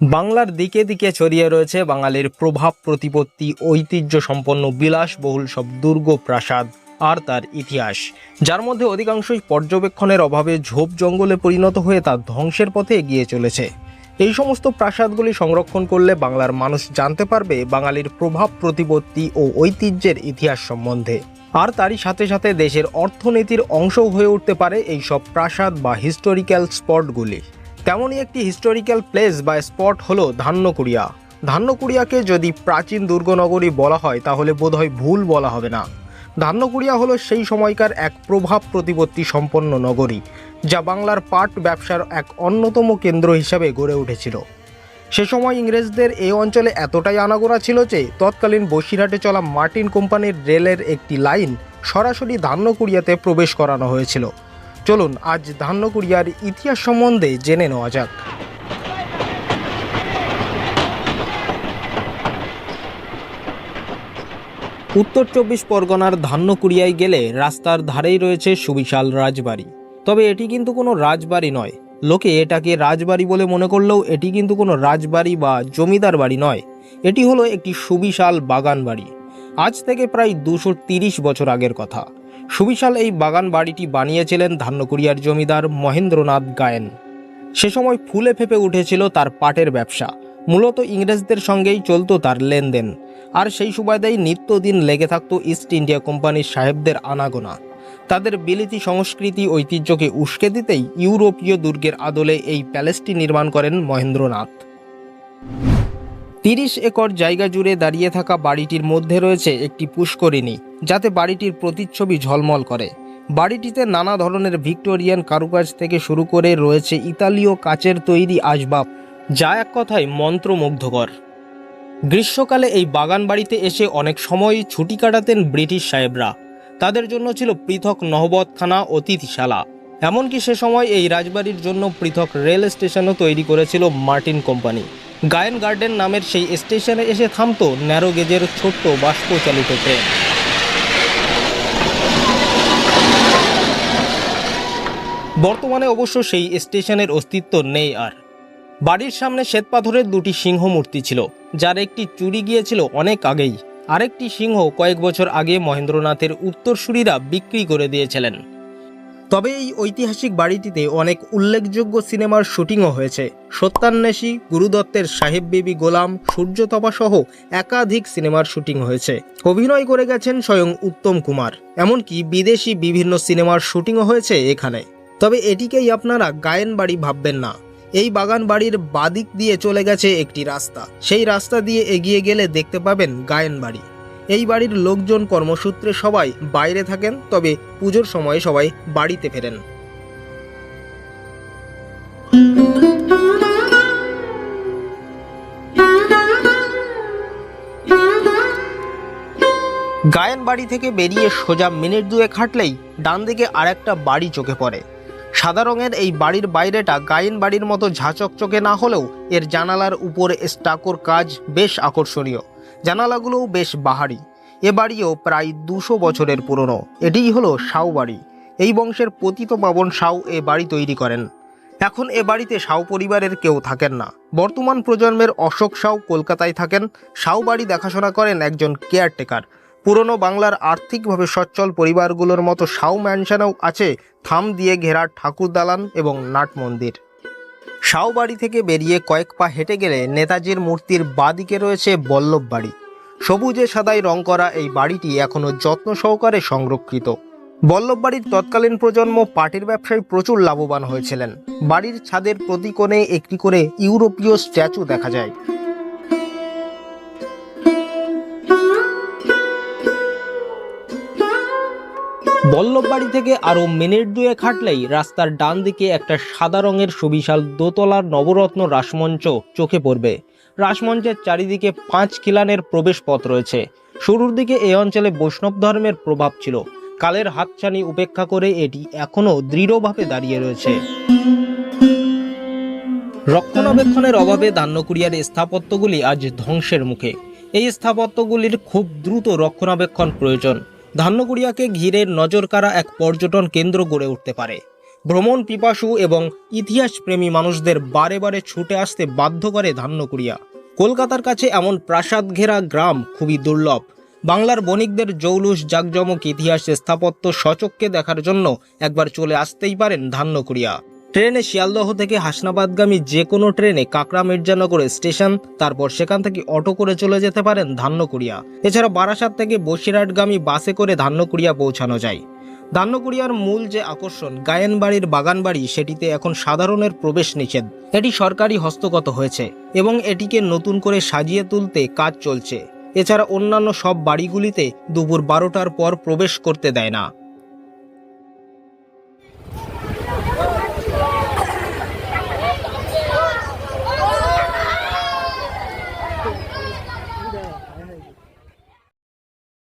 বাংলার দিকে দিকে ছড়িয়ে রয়েছে বাঙালির প্রভাব, প্রতিপত্তি, ঐতিহ্য সম্পন্ন বিলাসবহুল সব দুর্গ প্রাসাদ আর তার ইতিহাস। যার মধ্যে অধিকাংশই পর্যবেক্ষণের অভাবে ঝোপ জঙ্গলে পরিণত হয়ে তা ধ্বংসের পথে এগিয়ে চলেছে। এই সমস্ত প্রাসাদগুলি সংরক্ষণ করলে বাংলার মানুষ জানতে পারবে বাঙালির প্রভাব, প্রতিপত্তি ও ঐতিহ্যের ইতিহাস সম্বন্ধে। আর তারই সাথে সাথে দেশের অর্থনীতির অংশও হয়ে উঠতে পারে এই সব প্রাসাদ বা হিস্টোরিক্যাল স্পটগুলি তেমনই একটি হিস্টোরিক্যাল প্লেস বা স্পট হলো ধান্যকুড়িয়া। ধান্যকুড়িয়াকে যদি প্রাচীন দুর্গনগরী বলা হয়, তাহলে বোধহয় ভুল বলা হবে না। ধান্যকুড়িয়া হলো সেই সময়কার এক প্রভাব প্রতিপত্তি সম্পন্ন নগরী, যা বাংলার পাট ব্যবসার এক অন্যতম কেন্দ্র হিসাবে গড়ে উঠেছিল। সে সময় ইংরেজদের এই অঞ্চলে এতটাই আনাগোনা ছিল যে, তৎকালীন বসিরহাটে চলা মার্টিন কোম্পানির রেলের একটি লাইন সরাসরি ধান্যকুড়িয়াতে প্রবেশ করানো হয়েছিল। চলুন আজ ধান্যকুড়িয়ার ইতিহাস সম্বন্ধে জেনে নেওয়া যাক। উত্তর চব্বিশ পরগনার ধান্যকুড়িয়ায় গেলে রাস্তার ধারেই রয়েছে সুবিশাল রাজবাড়ি। তবে এটি কিন্তু কোনো রাজবাড়ি নয়। লোকে এটাকে রাজবাড়ি বলে মনে করলেও এটি কিন্তু কোনো রাজবাড়ি বা জমিদার বাড়ি নয়। এটি হলো একটি সুবিশাল বাগান বাড়ি আজ থেকে প্রায় দুশো বছর আগের কথা। সুবিশাল এই বাগান বাড়িটি বানিয়েছিলেন ধান্যকুড়িয়ার জমিদার মহেন্দ্রনাথ গায়েন। সে সময় ফুলে ফেপে উঠেছিল তার পাটের ব্যবসা। মূলত ইংরেজদের সঙ্গেই চলতো তার লেনদেন। আর সেই সুবাদেই নিত্যদিন লেগে থাকত ইস্ট ইন্ডিয়া কোম্পানির সাহেবদের আনাগোনা। তাদের বিলিতি সংস্কৃতি ঐতিহ্যকে উস্কে দিতেই ইউরোপীয় দুর্গের আদলে এই প্যালেসটি নির্মাণ করেন মহেন্দ্রনাথ। তিরিশ একর জায়গা জুড়ে দাঁড়িয়ে থাকা বাড়িটির মধ্যে রয়েছে একটি পুষ্করিণী, যাতে বাড়িটির প্রতিচ্ছবি ঝলমল করে। বাড়িটিতে নানা ধরনের ভিক্টোরিয়ান কারুকাজ থেকে শুরু করে রয়েছে ইতালীয় কাচের তৈরি আসবাব, যা এক কথায় মন্ত্রমুগ্ধকর। গ্রীষ্মকালে এই বাগান বাড়িতে এসে অনেক সময় ছুটি কাটাতেন ব্রিটিশ সাহেবরা। তাদের জন্য ছিল পৃথক নহবতখানা অতিথিশালা। এমনকি সে সময় এই রাজবাড়ির জন্য পৃথক রেল স্টেশনও তৈরি করেছিল মার্টিন কোম্পানি। গায়েন গার্ডেন নামের সেই স্টেশনে এসে থামতো ন্যারো গেজের ছোট্ট বাষ্পচালিত ট্রেন। বর্তমানে অবশ্য সেই স্টেশনের অস্তিত্ব নেই আর। বাড়ির সামনে শ্বেতপাথরের দুটি সিংহ মূর্তি ছিল, যার একটি চুরি গিয়েছিল অনেক আগেই। আরেকটি সিংহ কয়েক বছর আগে মহেন্দ্রনাথের উত্তরসূরিরা বিক্রি করে দিয়েছিলেন। তবে এই ঐতিহাসিক বাড়িটিতে অনেক উল্লেখযোগ্য সিনেমার শুটিংও হয়েছে। সত্যান্বেষী গুরুদত্তের সাহেব বেবি গোলাম সূর্যতপা সহ একাধিক সিনেমার শুটিং হয়েছে। অভিনয় করে গেছেন স্বয়ং উত্তম কুমার। এমনকি বিদেশি বিভিন্ন সিনেমার শুটিংও হয়েছে এখানে। তবে এটিকেই আপনারা গায়েন বাড়ি ভাববেন না। এই বাগান বাড়ির বাদিক দিয়ে চলে গেছে একটি রাস্তা। সেই রাস্তা দিয়ে এগিয়ে গেলে দেখতে পাবেন গায়েন বাড়ি। এই বাড়ির লোকজন কর্মসূত্রে সবাই বাইরে থাকেন, তবে পুজোর সময় সবাই বাড়িতে ফেরেন। গায়েন বাড়ি থেকে বেরিয়ে সোজা মিনিট দুয়েক হাঁটলেই ডান দিকে আরেকটা বাড়ি চোখে পড়ে। সাদা রঙের এই বাড়ির বাইরেটা গায়েন বাড়ির মতো ঝাঁচকচকে না হলেও এর জানালার উপরে স্টাকোর কাজ বেশ আকর্ষণীয়। জানালাগুলোও বেশ বাহারি। এ বাড়িও প্রায় দুশো বছরের পুরনো। এটিই হলো সাউ বাড়ি। এই বংশের পতিত পাবন সাউ এ বাড়ি তৈরি করেন। এখন এ বাড়িতে সাউ পরিবারের কেউ থাকেন না। বর্তমান প্রজন্মের অশোক সাউ কলকাতায় থাকেন। সাউ বাড়ি দেখাশোনা করেন একজন কেয়ারটেকার। পুরনো বাংলার আর্থিকভাবে সচ্ছল পরিবারগুলোর মতো সাউ ম্যানশানেও আছে থাম দিয়ে ঘেরা ঠাকুর দালান এবং নাট মন্দির। সাউ বাড়ি থেকে বেরিয়ে কয়েক পা হেঁটে গেলে নেতাজির মূর্তির বাদিকে রয়েছে বল্লভ বাড়ি। সবুজে সাদায় রং করা এই বাড়িটি এখনও যত্ন সহকারে সংরক্ষিত। বল্লভ বাড়ির তৎকালীন প্রজন্ম পাটের ব্যবসায় প্রচুর লাভবান হয়েছিলেন। বাড়ির ছাদের প্রতি কোণে একটি করে ইউরোপীয় স্ট্যাচু দেখা যায়। বল্লভবাড়ি থেকে আরও মিনিট দুয়ে খাটলেই রাস্তার ডান দিকে একটা সাদা রঙের সুবিশাল দোতলার নবরত্ন রাসমঞ্চ চোখে পড়বে। রাসমঞ্চের চারিদিকে পাঁচ খিলানের প্রবেশ পথ রয়েছে। শুরুর দিকে এই অঞ্চলে বৈষ্ণব ধর্মের প্রভাব ছিল। কালের হাতছানি উপেক্ষা করে এটি এখনও দৃঢ়ভাবে দাঁড়িয়ে রয়েছে। রক্ষণাবেক্ষণের অভাবে দান্যকুড়িয়ার স্থাপত্যগুলি আজ ধ্বংসের মুখে। এই স্থাপত্যগুলির খুব দ্রুত রক্ষণাবেক্ষণ প্রয়োজন। ধান্যকুড়িয়াকে ঘিরে নজরকাড়া এক পর্যটন কেন্দ্র গড়ে উঠতে পারে। ভ্রমণ পিপাসু এবং ইতিহাস প্রেমী মানুষদের বারে বারে ছুটে আসতে বাধ্য করে ধান্যকুড়িয়া। কলকাতার কাছে এমন প্রাসাদ ঘেরা গ্রাম খুবই দুর্লভ। বাংলার বণিকদের জৌলুস, জাকজমক ইতিহাস স্থাপত্য সচককে দেখার জন্য একবার চলে আসতেই পারেন ধান্যকুড়িয়া। ট্রেনে শিয়ালদহ থেকে হাসনাবাদগামী যে কোনো ট্রেনে কাকড়া মির্জানগরে স্টেশন, তারপর সেখান থেকে অটো করে চলে যেতে পারেন ধান্যকুড়িয়া এছাড়া বারাসাত থেকে বসিরহাটগামী বাসে করে ধান্যকুড়িয়া পৌঁছানো যায়। ধান্যকুড়িয়ার মূল যে আকর্ষণ, গায়েনবাড়ির বাগানবাড়ি, সেটিতে এখন সাধারণের প্রবেশ নিষেধ। এটি সরকারি হস্তগত হয়েছে এবং এটিকে নতুন করে সাজিয়ে তুলতে কাজ চলছে। এছাড়া অন্যান্য সব বাড়িগুলিতে দুপুর বারোটার পর প্রবেশ করতে দেয় না।